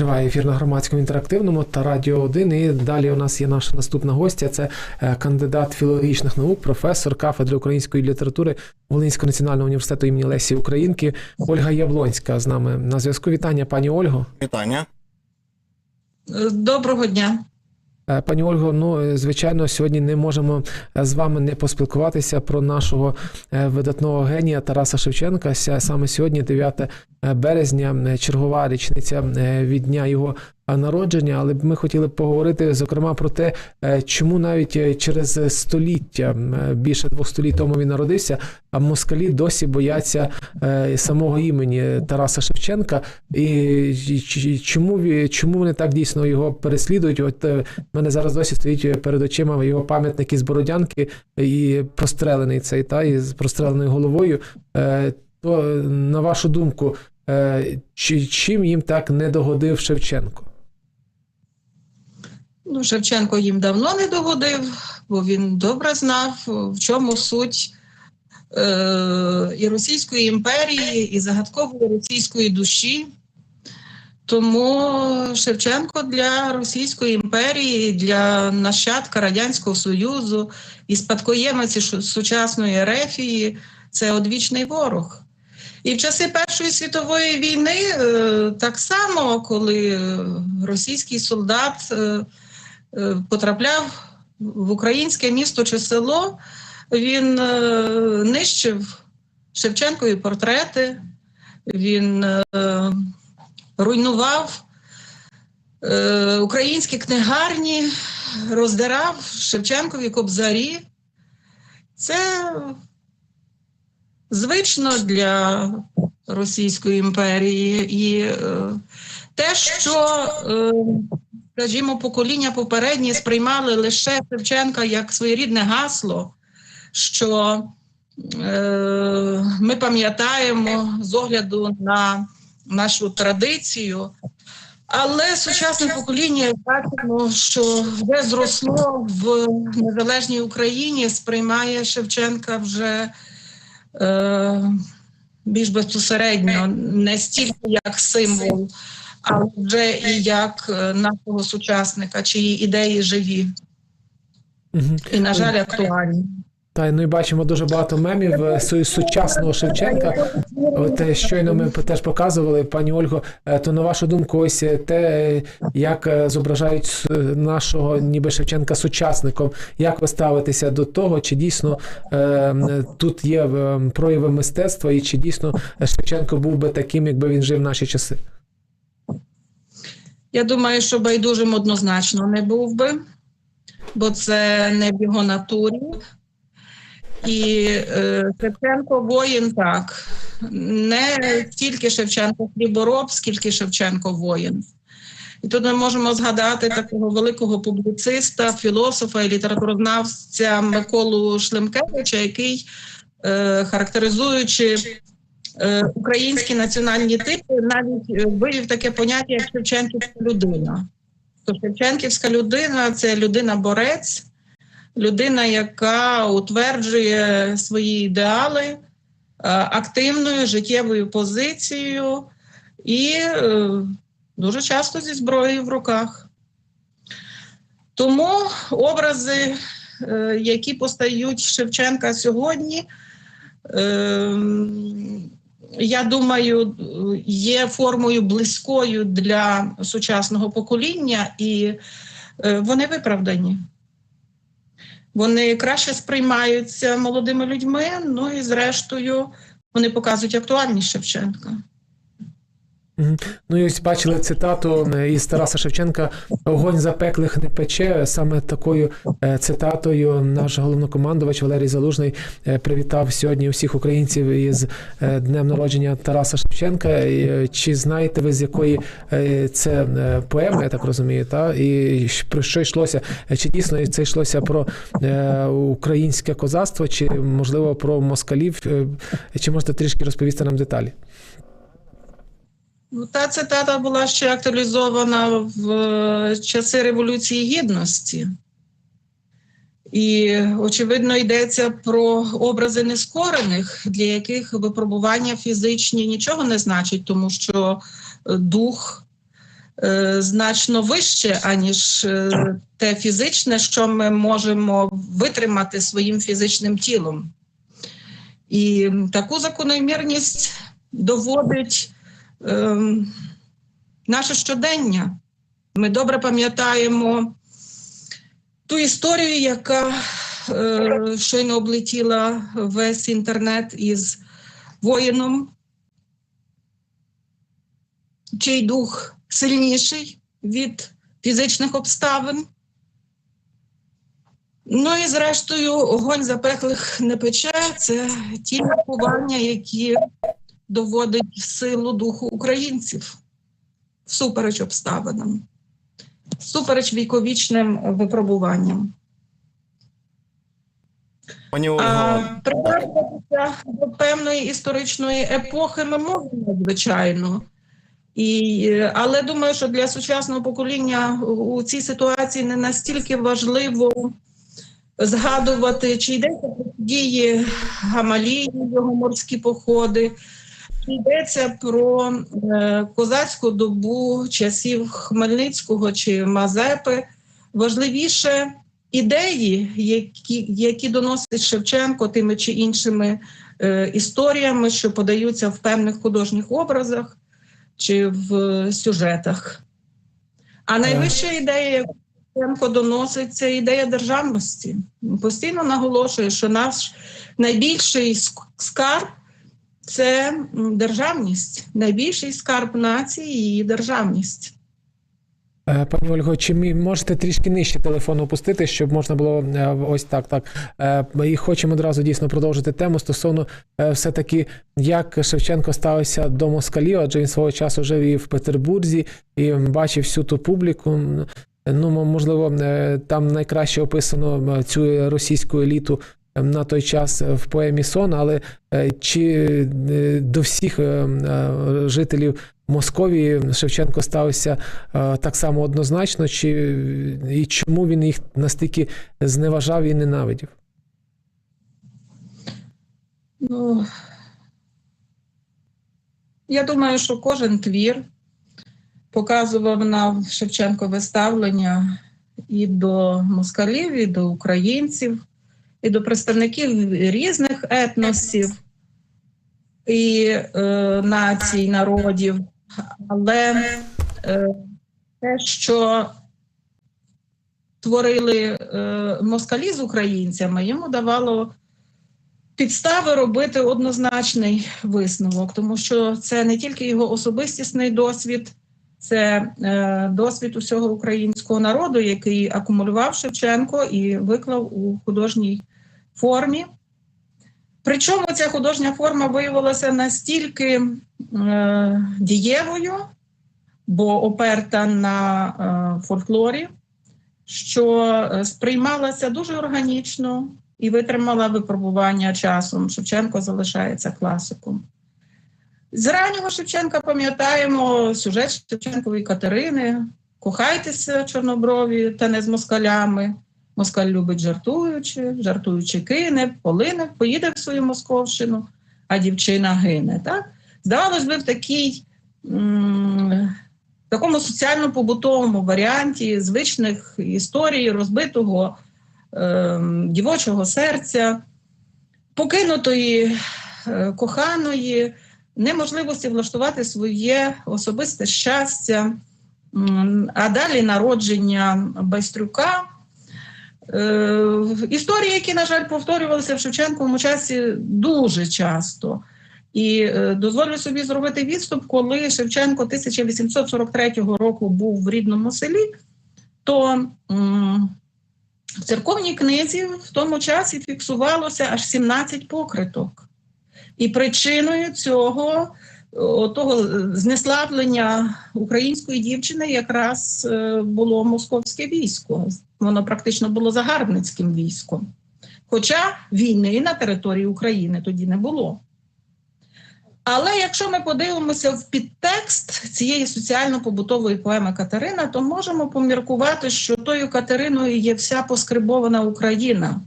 Триває ефір на громадському інтерактивному та радіо 1. І далі у нас є наша наступна гостя. Це е, кандидат філологічних наук, професор кафедри української літератури Волинського національного університету імені Лесі Українки Ольга Яблонська з нами на зв'язку. Вітання, пані Ольго. Вітання. Доброго дня. Е, Пані Ольго, ну е, звичайно, сьогодні не можемо е, з вами не поспілкуватися про нашого видатного генія Тараса Шевченка. Саме сьогодні, 9 березня, чергова річниця від дня його народження. Але ми хотіли поговорити зокрема про те, е, чому навіть е, через століття, е, більше двох століть тому він народився, а москалі досі бояться самого імені Тараса Шевченка. І чому чому вони так дійсно його переслідують? От в мене зараз досі стоїть перед очима його пам'ятник із Бородянки і прострелений цей та із простреленою головою. То на вашу думку, чи чим їм так не догодив Шевченко? Ну, Шевченко їм давно не догодив, бо він добре знав, в чому суть е- і Російської імперії, і загадкової російської душі. Тому Шевченко для Російської імперії, для нащадка Радянського Союзу і спадкоємець сучасної Ерефії це одвічний ворог. І в часи Першої світової війни е, так само, коли російський солдат е, потрапляв в українське місто чи село, він е, нищив Шевченкові портрети, він е, руйнував е, українські книгарні, роздирав Шевченкові кобзарі. Це звично для Російської імперії. І е, те, що, е, скажімо, покоління попередні сприймали лише Шевченка як своєрідне гасло, що е, ми пам'ятаємо з огляду на нашу традицію. Але сучасне покоління бачимо, що вже зросло в незалежній Україні, сприймає Шевченка вже е, більш безпосередньо, не стільки як символ, а вже і як е, нашого сучасника, чиї ідеї живі і, на жаль, актуальні. Та ну і бачимо дуже багато мемів е, сучасного Шевченка. От щойно ми теж показували, пані Ольго. е, То на вашу думку, ось те, як зображають нашого ніби Шевченка сучасником. Як ви ставитеся до того, чи дійсно е, тут є е, прояви мистецтва, і чи дійсно Шевченко був би таким, якби він жив в наші часи? Я думаю, що байдужим однозначно не був би, бо це не в його натурі. І е, Шевченко воїн так. Не тільки Шевченко хлібороб, скільки Шевченко воїн. І тут ми можемо згадати такого великого публіциста, філософа і літературознавця Миколу Шлемкевича, який, е, характеризуючи українські національні типи, навіть е, вивів таке поняття, як Шевченківська людина. То Шевченківська людина це людина-борець, людина, яка утверджує свої ідеали е, активною життєвою позицією і е, дуже часто зі зброєю в руках. Тому образи, е, які постають Шевченка сьогодні, е, я думаю, є формою близькою для сучасного покоління, і е, вони виправдані. Вони краще сприймаються молодими людьми, ну і зрештою вони показують актуальність Шевченка. Ну і ось бачили цитату е, із Тараса Шевченка Огонь запеклих не пече. Саме такою е, цитатою наш головнокомандувач Валерій Залужний е, привітав сьогодні всіх українців із днем народження Тараса Шевченка. Чи знаєте ви з якої це поеми, я так розумію, та і про що йшлося? Чи дійсно це йшлося про українське козацтво, чи можливо про москалів? Чи можете трішки розповісти нам деталі? Ну, та цитата була ще актуалізована в е, часи Революції Гідності. І, очевидно, йдеться про образи нескорених, для яких випробування фізичні нічого не значить, тому що е, дух е, значно вище, аніж е, те фізичне, що ми можемо витримати своїм фізичним тілом. І таку закономірність доводить е, наше щодення. Ми добре пам'ятаємо ту історію, яка е, щойно облетіла весь інтернет із воїном, чий дух сильніший від фізичних обставин. Ну і зрештою, огонь запеклих не пече. Це ті міркування, які доводить силу духу українців всупереч обставинам, всупереч віковічним випробуванням. Пані А Ольго, привертатися до певної історичної епохи ми можемо, звичайно. І, але думаю, що для сучасного покоління у цій ситуації не настільки важливо згадувати, чи йдеться про дії Гамалії, його морські походи, йдеться про е, козацьку добу часів Хмельницького чи Мазепи. Важливіше ідеї, які, які доносить Шевченко тими чи іншими е, історіями, що подаються в певних художніх образах чи в сюжетах. А найвища ідея, яку Шевченко доносить, це ідея державності. Постійно наголошує, що наш найбільший скарб це державність, найбільший скарб нації її державність. Е, Пані Ольго, чи можете трішки нижче телефон опустити, щоб можна було е, ось так, так. Е, І хочемо одразу дійсно продовжити тему стосовно все-таки, як Шевченко ставився до москалів, адже він свого часу жив і в Петербурзі, і бачив всю ту публіку. Ну, можливо, там найкраще описано цю російську еліту на той час в поемі Сон, але е, чи е, до всіх е, е, жителів Московії Шевченко ставився е, так само однозначно, чи і чому він їх настільки зневажав і ненавидів? Ну, я думаю, що кожен твір показував нам Шевченкове ставлення і до москалів, і до українців, і до представників різних етносів і е, націй, народів. Але е, те, що творили е, москалі з українцями, йому давало підстави робити однозначний висновок, тому що це не тільки його особистісний досвід, це е, досвід усього українського народу, який акумулював Шевченко і виклав у художній формі. Причому ця художня форма виявилася настільки е, дієвою, бо оперта на е, фольклорі, що е, сприймалася дуже органічно і витримала випробування часом. Шевченко залишається класиком. З раннього Шевченка пам'ятаємо сюжет Шевченкової Катерини. Кохайтеся, чорноброві, та не з москалями. Москаль любить жартуючи, жартуючи кине, полине, поїде в свою Московщину, а дівчина гине. Так? Здавалось би, в такій, м, такому соціально-побутовому варіанті звичних історій розбитого е, дівочого серця, покинутої е, коханої, неможливості влаштувати своє особисте щастя, а далі народження Байстрюка. Е, історії, які, на жаль, повторювалися в Шевченковому часі дуже часто. І е, дозволю собі зробити відступ, коли Шевченко 1843 року був в рідному селі, то в церковній книзі в тому часі фіксувалося аж 17 покриток. І причиною цього того знеславлення української дівчини якраз е, було московське військо. Воно практично було загарбницьким військом. Хоча війни на території України тоді не було. Але якщо ми подивимося в підтекст цієї соціально-побутової поеми Катерина, то можемо поміркувати, що тою Катериною є вся поскрибована Україна,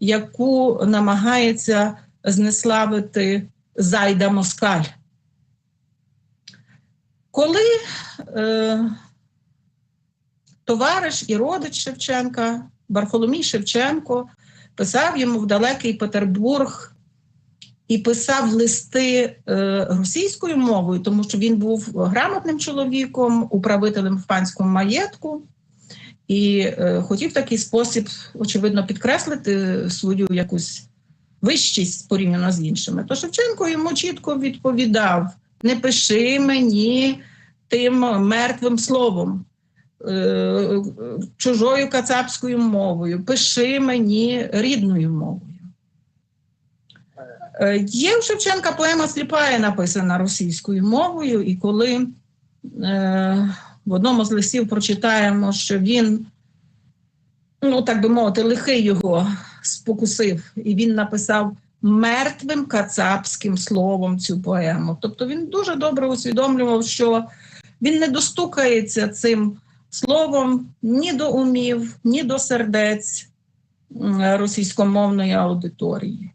яку намагається знеславити Зайда Москаль. Коли е, товариш і родич Шевченка, Барфоломій Шевченко, писав йому в далекий Петербург і писав листи е, російською мовою, тому що він був грамотним чоловіком, управителем в панському маєтку, і е, хотів такий спосіб, очевидно, підкреслити свою якусь вищість порівняно з іншими. То Шевченко йому чітко відповідав: не пиши мені тим мертвим словом. е, Чужою кацапською мовою, пиши мені рідною мовою. Е, Є у Шевченка поема Сліпає написана російською мовою, і коли е, в одному з листів прочитаємо, що він, ну так би мовити, лихий його спокусив, і він написав мертвим кацапським словом цю поему. Тобто він дуже добре усвідомлював, що він не достукається цим словом ні до умів, ні до сердець російськомовної аудиторії.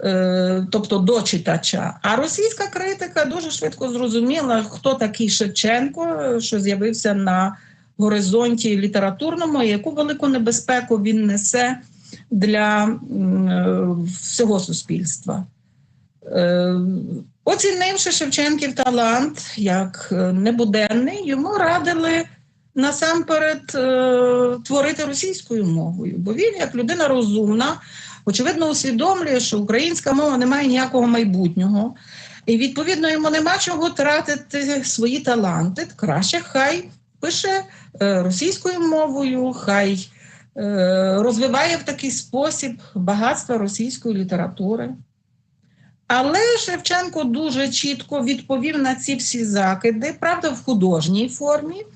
Е, Тобто до читача. А російська критика дуже швидко зрозуміла, хто такий Шевченко, що з'явився на горизонті літературному, і яку велику небезпеку він несе для е, всього суспільства. Е, Оцінивши Шевченків талант як е, небуденний, йому радили насамперед творити російською мовою, бо він, як людина розумна, очевидно усвідомлює, що українська мова не має ніякого майбутнього, і відповідно йому нема чого тратити свої таланти. Краще хай пише російською мовою, хай розвиває в такий спосіб багатство російської літератури. Але Шевченко дуже чітко відповів на ці всі закиди, правда, в художній формі.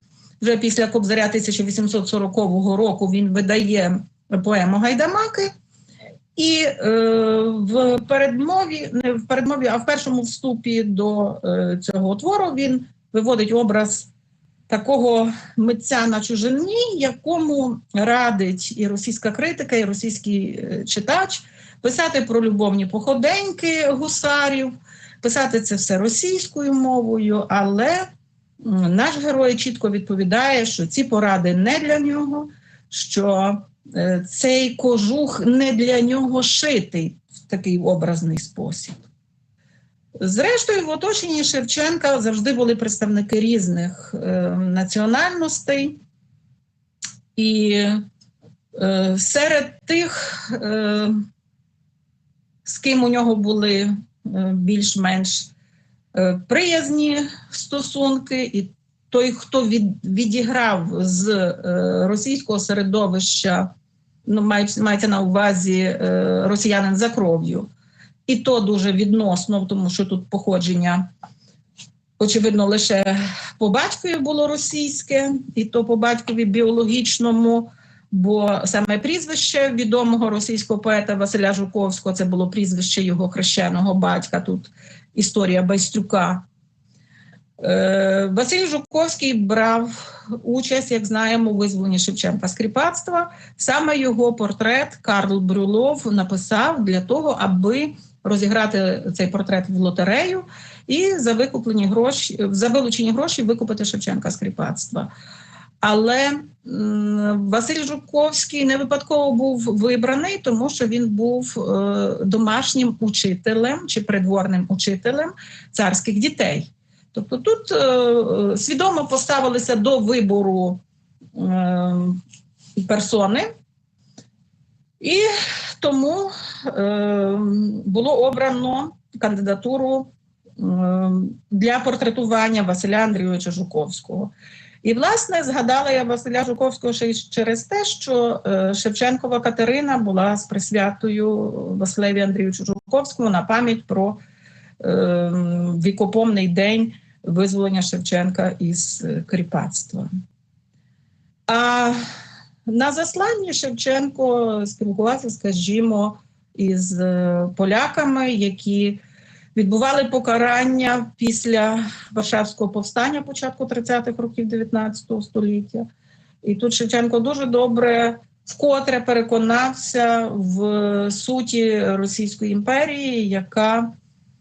Вже після Кобзаря 1840 року він видає поему Гайдамаки. І е, в передмові, не в передмові, а в першому вступі до е, цього твору він виводить образ такого митця на чужині, якому радить і російська критика, і російський е, читач писати про любовні походеньки гусарів, писати це все російською мовою, але наш герой чітко відповідає, що ці поради не для нього, що е, цей кожух не для нього шитий в такий образний спосіб. Зрештою, в оточенні Шевченка завжди були представники різних е, національностей, і е, серед тих, е, з ким у нього були е, більш-менш е, приязні стосунки, і той, хто від, відіграв з е, російського середовища, ну, мають- мається на увазі е, росіянин за кров'ю, і то дуже відносно, тому що тут походження, очевидно, лише по батькові було російське, і то по батькові біологічному. Бо саме прізвище відомого російського поета Василя Жуковського це було прізвище його хрещеного батька. Тут історія Байстюка. Е, Василь Жуковський брав участь, як знаємо, у визволенні Шевченка з. Саме його портрет Карл Брюлов написав для того, аби розіграти цей портрет в лотерею і за викуплені гроші, за вилучені гроші викупити Шевченка з кріпацтва. Але Василь Жуковський не випадково був вибраний, тому що він був е, домашнім учителем чи придворним учителем царських дітей. Тобто тут е, свідомо поставилися до вибору е, персони, і тому е, було обрано кандидатуру е, для портретування Василя Андрійовича Жуковського. І, власне, згадала я Василя Жуковського ще й через те, що е, Шевченкова Катерина була з присвятою Василеві Андрійовичу Жуковському на пам'ять про е, вікопомний день визволення Шевченка із кріпацтва. А на засланні Шевченко спілкувався, скажімо, із е, поляками, які відбували покарання після Варшавського повстання початку 30-х років 19 століття. І тут Шевченко дуже добре вкотре переконався в суті Російської імперії, яка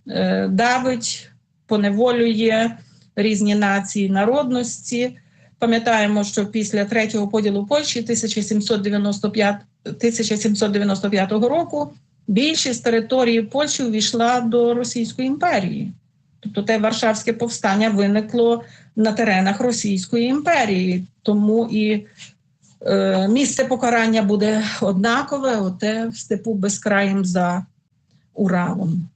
е, давить, поневолює різні нації, народності. Пам'ятаємо, що після третього поділу Польщі 1795, 1795 року більшість території Польщі увійшла до Російської імперії. Тобто те Варшавське повстання виникло на теренах Російської імперії, тому і е, місце покарання буде однакове, оте в степу безкраїм за Уралом.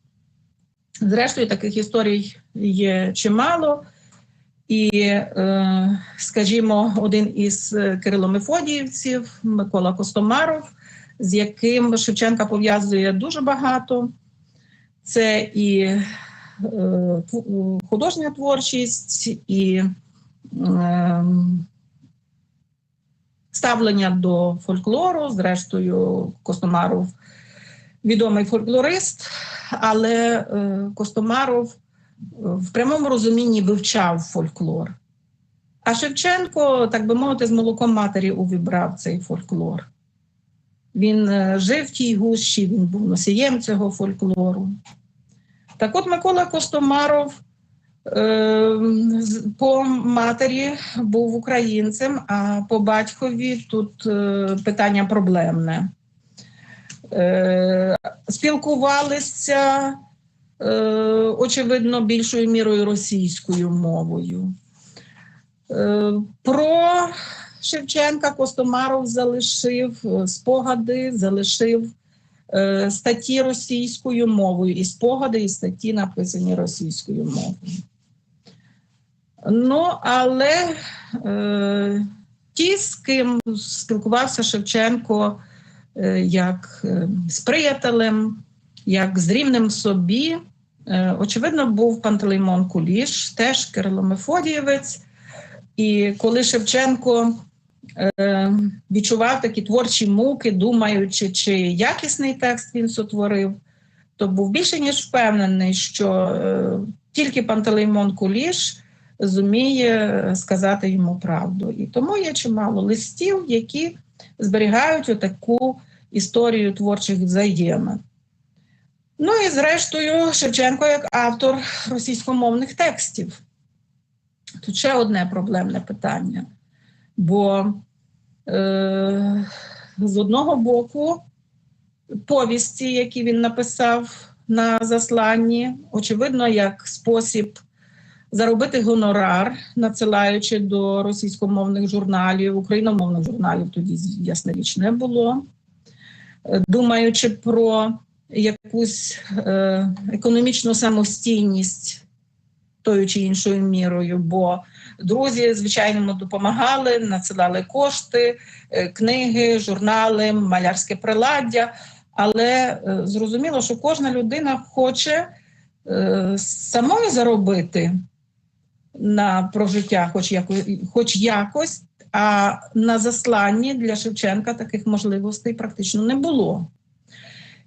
Зрештою, таких історій є чимало. І, е, скажімо, один із е, Кирило-Мефодіївців, Микола Костомаров, з яким Шевченка пов'язує дуже багато. Це і е, художня творчість, і е, ставлення до фольклору. Зрештою, Костомаров відомий фольклорист, але Костомаров в прямому розумінні вивчав фольклор. А Шевченко, так би мовити, з молоком матері увібрав цей фольклор. Він е, жив в тій гущі, він був носієм цього фольклору. Так от Микола Костомаров е, по матері був українцем, а по батькові тут е, питання проблемне. Е, спілкувалися очевидно, більшою мірою російською мовою. Е, Про Шевченка Костомаров залишив е, спогади, залишив е, статті російською мовою, і спогади, і статті написані російською мовою. Ну, але е, ті, з ким спілкувався Шевченко е, як е, з приятелем, як з рівнем собі. Е, Очевидно, був Пантелеймон Куліш, теж Кирило Мефодієвець. І коли Шевченко е, відчував такі творчі муки, думаючи, чи якісний текст він сотворив, то був більше ніж впевнений, що е, тільки Пантелеймон Куліш зуміє сказати йому правду. І тому є чимало листів, які зберігають отаку історію творчих взаємин. Ну і зрештою, Шевченко як автор російськомовних текстів. Тут ще одне проблемне питання. Бо е, з одного боку, повісті, які він написав на засланні, очевидно, як спосіб заробити гонорар, надсилаючи до російськомовних журналів, україномовних журналів тоді ясна річ не було. Думаючи про якусь е, економічну самостійність тою чи іншою мірою, бо друзі, звичайно, допомагали, надсилали кошти, е, книги, журнали, малярське приладдя. Але е, зрозуміло, що кожна людина хоче е, самою заробити на прожиття, хоч, яко, хоч якось, а на засланні для Шевченка таких можливостей практично не було.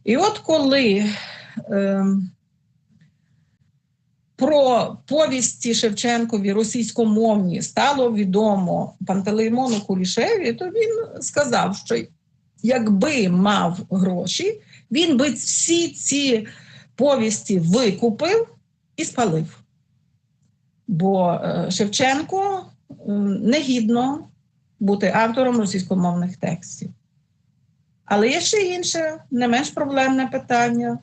І от коли е, про повісті Шевченкові російськомовні стало відомо Пантелеймону Кулішеві, то він сказав, що якби мав гроші, він би всі ці повісті викупив і спалив. Бо е, Шевченко е, негідно бути автором російськомовних текстів. Але є ще інше, не менш проблемне питання.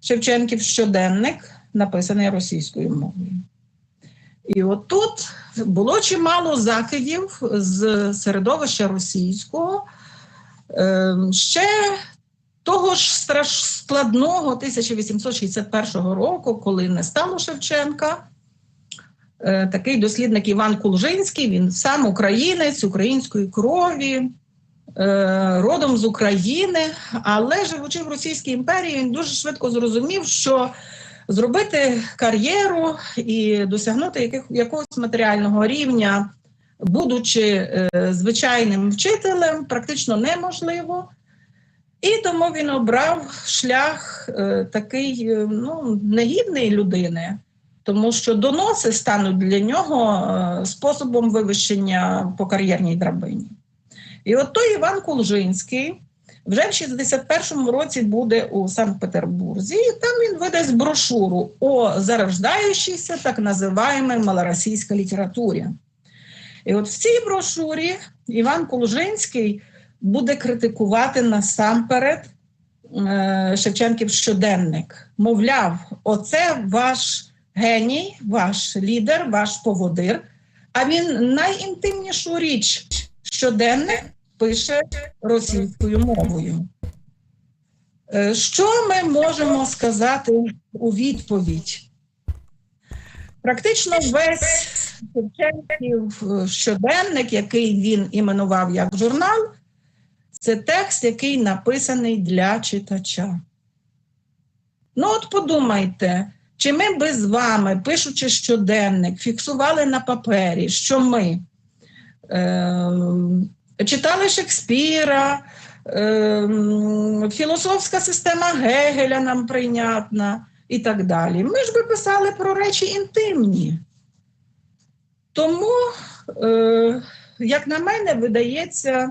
Шевченків щоденник написаний російською мовою. І от тут було чимало закидів з середовища російського. Е, ще того ж страш складного 1861 року, коли не стало Шевченка, е, такий дослідник Іван Кулжинський, він сам українець української крові, родом з України, але живучи в Російській імперії, він дуже швидко зрозумів, що зробити кар'єру і досягнути яких, якогось матеріального рівня, будучи е, звичайним вчителем, практично неможливо. І тому він обрав шлях е, такий е, ну, негідний людини, тому що доноси стануть для нього е, способом вивищення по кар'єрній драбині. І от той Іван Кулжинський Вже в 61-му році буде у Санкт-Петербурзі, і там він видасть брошуру о зарождающейся так називаємой малоросійській літературі. І от в цій брошурі Іван Кулужинський буде критикувати насамперед е, Шевченків щоденник. Мовляв, оце ваш геній, ваш лідер, ваш поводир. А він найінтимнішу річ щоденник пише російською мовою. Е, Що ми можемо сказати у відповідь? Практично весь Шевченків е, щоденник, який він іменував як журнал, це текст, який написаний для читача. Ну, от подумайте, чи ми би з вами, пишучи щоденник, фіксували на папері, що ми е, читали Шекспіра, е, філософська система Гегеля нам прийнятна і так далі. Ми ж би писали про речі інтимні. Тому, е, як на мене, видається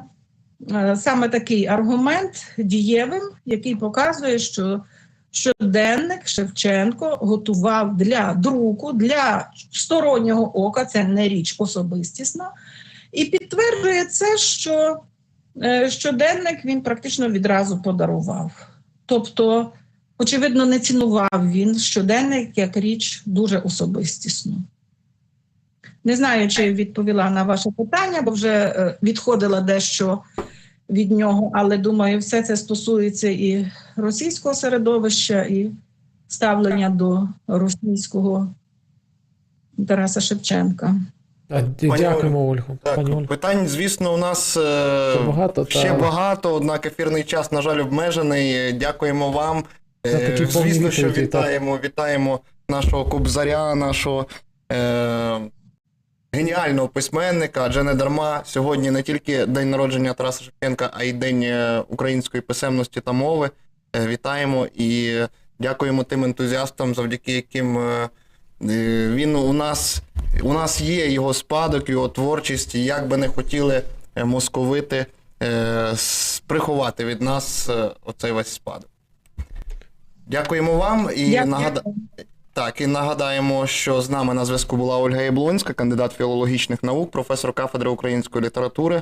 е, саме такий аргумент дієвим, який показує, що щоденник Шевченко готував для друку, для стороннього ока, це не річ особистісна, і підтверджує це, що е, щоденник він практично відразу подарував. Тобто, очевидно, не цінував він щоденник як річ дуже особистісну. Не знаю, чи відповіла на ваше питання, бо вже е, відходила дещо від нього, але думаю, все це стосується і російського середовища, і ставлення до російського Тараса Шевченка. Дякуємо, Ольгу. Так, Пані Ольгу. питань, звісно, у нас е, Ще багато, ще та- багато, однак ефірний час, на жаль, обмежений. Дякуємо вам. За такі Е, повні звісно, що відповіді, так. вітаємо, вітаємо нашого кобзаря, нашого е, геніального письменника, адже не дарма сьогодні не тільки день народження Тараса Шевченка, а й День е, української писемності та мови. Е, вітаємо і дякуємо тим ентузіастам, завдяки яким е, він у нас, у нас є його спадок, його творчість, і як би не хотіли е, московити е, приховати від нас е, оцей весь спадок. Дякуємо вам і Дякую. нагада... Так, і нагадаємо, що з нами на зв'язку була Ольга Яблонська, кандидат філологічних наук, професор кафедри української літератури.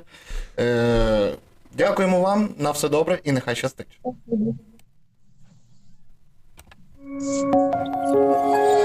Е, дякуємо вам, на все добре і нехай щастить.